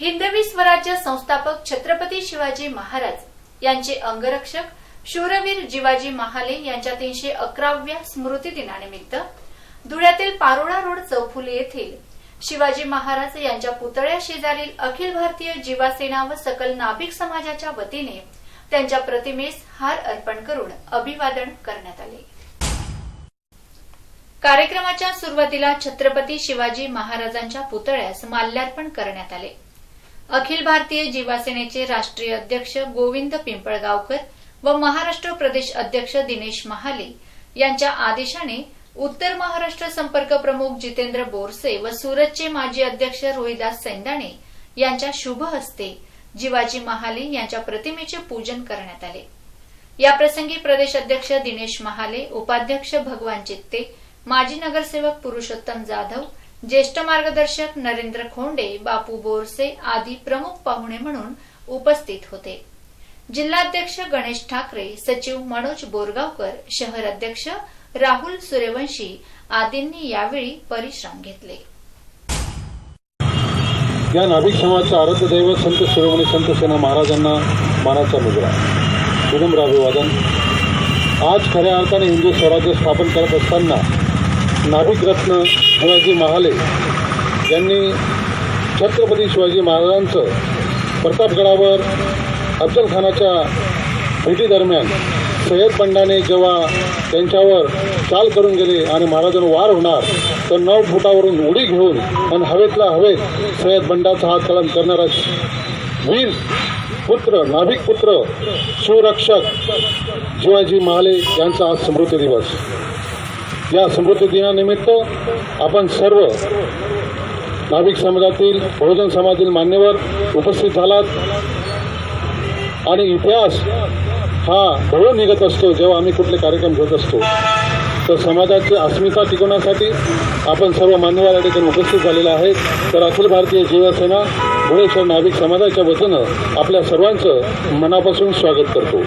हिंदवी स्वराज्य संस्थापक छत्रपती शिवाजी महाराज यांचे अंगरक्षक शूरवीर जिवाजी महाले यांच्या तीनशे अकराव्या स्मृती दिनानिमित्त धुळ्यातील पारोळा रोड चौफुली येथील शिवाजी महाराज यांच्या पुतळ्या शेजारील अखिल भारतीय जीवासेना व सकल नाभिक समाजाच्या वतीने त्यांच्या प्रतिमेस हार अर्पण करून अभिवादन करण्यात आले. कार्यक्रमाच्या सुरुवातीला छत्रपती शिवाजी महाराजांच्या पुतळ्यास माल्यार्पण करण्यात आले. अखिल भारतीय जीवासेनेचे राष्ट्रीय अध्यक्ष गोविंद पिंपळगावकर व महाराष्ट्र प्रदेश अध्यक्ष दिनेश महाले यांच्या आदेशाने उत्तर महाराष्ट्र संपर्क प्रमुख जितेंद्र बोरसे व सुरतचे माजी अध्यक्ष रोहिदास सैंदाणे यांच्या शुभ हस्ते जिवाजी महाले यांच्या प्रतिमेचे पूजन करण्यात आले. याप्रसंगी प्रदेश अध्यक्ष दिनेश महाले उपाध्यक्ष भगवान चित्ते माजी नगरसेवक पुरुषोत्तम जाधव ज्येष्ठ मार्गदर्शक नरेंद्र खोंडे बापू बोरसे आदी प्रमुख पाहुणे म्हणून उपस्थित होते. जिल्हाध्यक्ष गणेश ठाकरे सचिव मनोज बोरगावकर शहर अध्यक्ष राहुल सूर्यवंशी आदींनी यावेळी परिश्रम घेतले. या नाभिक समाजाचं आराध्य दैवत संत शिरोमणी संत सेना महाराजांना मानाचा मुजरा विनम्र अभिवादन आज खऱ्या अर्थाने हिंदू स्वराज्य स्थापन करत असताना नाभिक रत्न शिवाजी महाले यांनी छत्रपती शिवाजी महाराजांचं प्रतापगडावर अफजलखानाच्या भेटीदरम्यान सय्यद पंडाने जेव्हा त्यांच्यावर चाल करून गेले आणि महाराजांना वार होणार तर नऊ फुटावरून उडी घेऊन आणि हवेतला हवेत सय्यद बंडाचा हात कलम करणारा वीर पुत्र नाभिक पुत्र सुरक्षक शिवाजी महाले यांचा आज स्मृती दिवस. या समृद्धी दिनानिमित्त आपण सर्व नाविक समाजातील बहुजन समाजातील मान्यवर उपस्थित झालात. आणि इतिहास हा भरून निघत असतो जेव्हा आम्ही कुठले कार्यक्रम घेत असतो. तर समाजाची अस्मिता टिकवण्यासाठी आपण सर्व मान्यवर या ठिकाणी उपस्थित झालेले आहेत. तर अखिल भारतीय जीवसेना भुळेश्वर नाविक समाजाच्या वतीनं आपल्या सर्वांचं मनापासून स्वागत करतो.